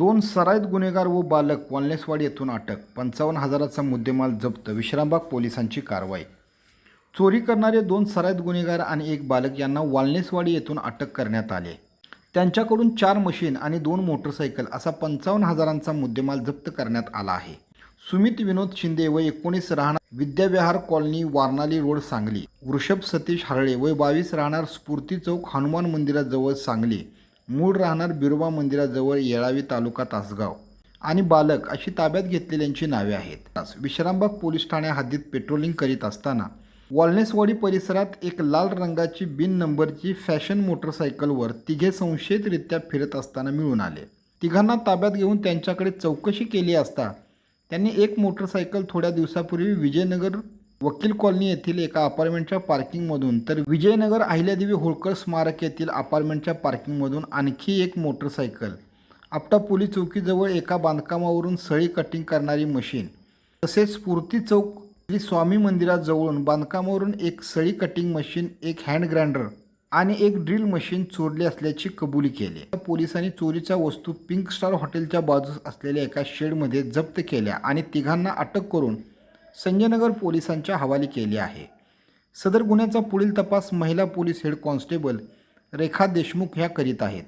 दोन सराईत गुन्हेगार व बालक वाल्नेसवाडी येथून अटक पंचावन्न हजाराचा मुद्देमाल जप्त विश्रामबाग पोलिसांची कारवाई. चोरी करणारे दोन सराईत गुन्हेगार आणि एक बालक यांना वाल्नेसवाडी येथून अटक करण्यात आले. त्यांच्याकडून चार मशीन आणि दोन मोटरसायकल असा पंचावन्न हजारांचा मुद्देमाल जप्त करण्यात आला आहे. सुमित विनोद शिंदे व एकोणीस राहणार विद्याविहार कॉलनी वारणाली रोड सांगली. वृषभ सतीश हरळे व बावीस राहणार स्फूर्ती चौक हनुमान मंदिराजवळ सांगली. मूळ राहणार बिरोबा मंदिराजवळ येळावी तालुका तासगाव. आणि बालक अशी ताब्यात घेतलेल्यांची नावे आहेत. विश्रामबाग पोलीस ठाण्या हद्दीत पेट्रोलिंग करीत असताना वॉलनेसवाडी परिसरात एक लाल रंगाची बिन नंबरची फॅशन मोटरसायकलवर तिघे संशयितरित्या फिरत असताना मिळून आले. तिघांना ताब्यात घेऊन त्यांच्याकडे चौकशी केली असता त्यांनी एक मोटरसायकल थोड्या दिवसापूर्वी विजयनगर वकील कॉलनी येथील एका अपार्टमेंटच्या पार्किंगमधून तर विजयनगर अहिल्यादेवी होळकर स्मारक येथील अपार्टमेंटच्या पार्किंगमधून आणखी एक मोटरसायकल आपटा पोलीस चौकीजवळ एका बांधकामावरून सळी कटिंग करणारी मशीन तसेच स्फूर्ती चौक श्री स्वामी मंदिराजवळून बांधकामावरून एक सळी कटिंग मशीन एक हँड ग्राइंडर आणि एक ड्रिल मशीन चोरली असल्याची कबुली केली. पोलिसांनी चोरीच्या वस्तू पिंक स्टार हॉटेलच्या बाजूस असलेल्या एका शेडमध्ये जप्त केल्या आणि तिघांना अटक करून संजयनगर पोलिसांच्या हवाली केली आहे. सदर गुन्ह्याचा पुढील तपास महिला police head constable Rekha Deshmukh ह्या करीत आहेत.